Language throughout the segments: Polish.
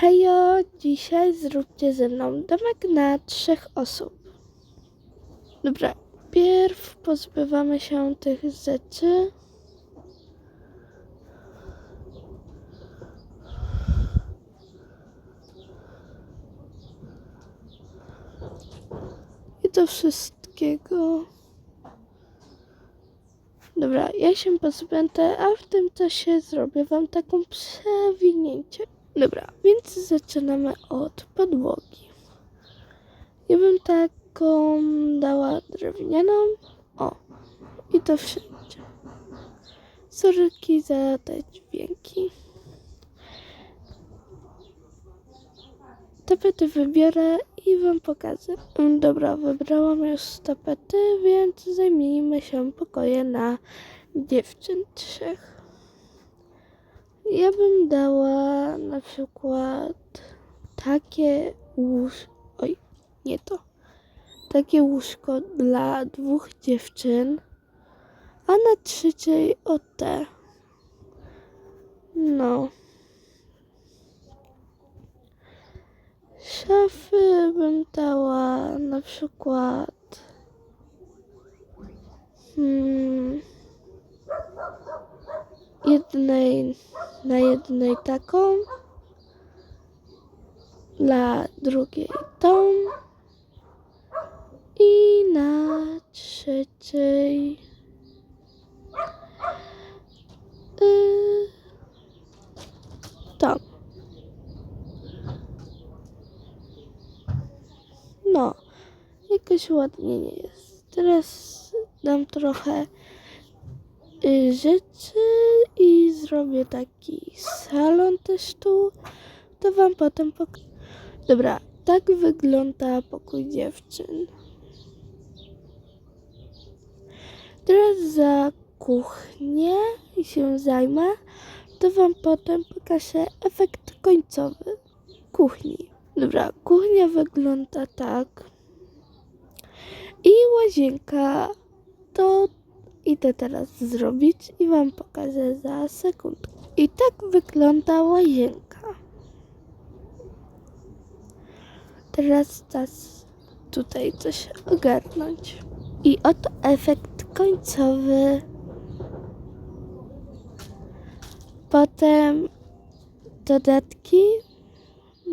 Hejo, dzisiaj zróbcie ze mną domek na trzech osób. Dobra, pierw pozbywamy się tych rzeczy. I do wszystkiego. Dobra, ja się pozbędę, a w tym czasie zrobię wam taką przewinięcie. Dobra, więc zaczynamy od podłogi. Ja bym taką dała drewnianą. O, i to wszędzie. Sorki za te dźwięki. Tapety wybiorę i wam pokażę. Mm, Dobra, wybrałam już tapety, więc zajmijmy się pokojem na dziewczyn trzech. Ja bym dała na przykład takie łóżko. Oj, nie to. Takie łóżko dla dwóch dziewczyn, a na trzeciej o te. No. Szafy bym dała na przykład. Hmm, jednej na jednej taką, dla drugiej tą i na trzeciej y, tą. No, jakoś ładnie nie jest. Teraz dam trochę y, rzeczy i zrobię taki salon też tu. To wam potem pokażę. Dobra, tak wygląda pokój dziewczyn. Teraz za kuchnię się zajmę. To wam potem pokażę efekt końcowy kuchni. Dobra, kuchnia wygląda tak. I łazienka to idę teraz zrobić i wam pokażę za sekundkę. I tak wygląda łazienka. Teraz czas tutaj coś ogarnąć. I oto efekt końcowy. Potem dodatki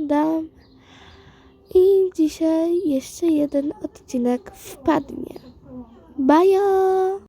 dam. I dzisiaj jeszcze jeden odcinek wpadnie. Bajo!